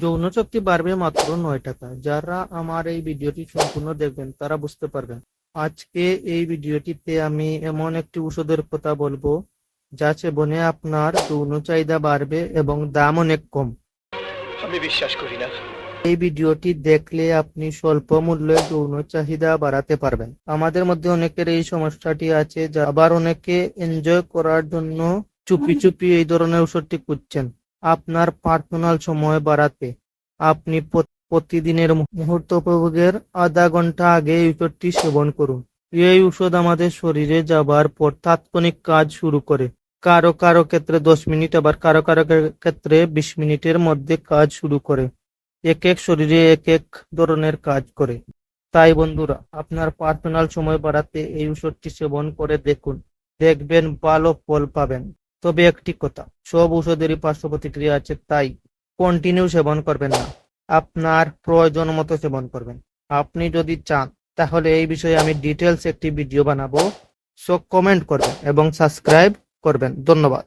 যৌন শক্তি বাড়বে মাত্র নয় টাকা। যারা আমার এই ভিডিওটি সম্পূর্ণ দেখবেন তারা বুঝতে পারবেন। আজকে এই ভিডিওটিতে আমি এমন একটি ওষুধের কথা বলব যা সেবনে আপনার যৌন চাহিদা বাড়বে এবং দাম অনেক কম। আমি বিশ্বাস করি না। এই ভিডিওটি দেখলে আপনি স্বল্প মূল্যে যৌন চাহিদা বাড়াতে পারবেন। আমাদের মধ্যে অনেকের এই সমস্যাটি আছে যা আবার অনেকে এনজয় করার জন্য চুপি চুপি এই ধরনের ওষুধটি খুঁজছেন। আপনার পার্সোনাল সময় বাড়াতে। আপনি প্রতিদিনের মুহূর্ত উপভোগের আধা ঘণ্টা আগে এই ওষুধটি সেবন করুন। এই ওষুধ আমাদের শরীরে যাবার পর তাৎক্ষণিক কাজ শুরু করে। কারও কারও ক্ষেত্রে দশ মিনিট, আবার কারও কারও ক্ষেত্রে বিশ মিনিটের মধ্যে কাজ শুরু করে। এক এক শরীরে এক এক ধরনের কাজ করে। তাই বন্ধুরা, আপনার পার্সোনাল সময় বাড়াতে এই ওষুধটি সেবন করে দেখুন। দেখবেন ভালো ফল পাবেন। তবে একটি কথা, সব ওষুধেরই পার্শ্ব প্রতিক্রিয়া আছে, তাই কন্টিনিউ সেবন করবেন না। আপনার প্রয়োজন মতো সেবন করবেন। আপনি যদি চান, তাহলে এই বিষয়ে আমি ডিটেলস একটি ভিডিও বানাবো। সো কমেন্ট করবেন এবং সাবস্ক্রাইব করবেন। ধন্যবাদ।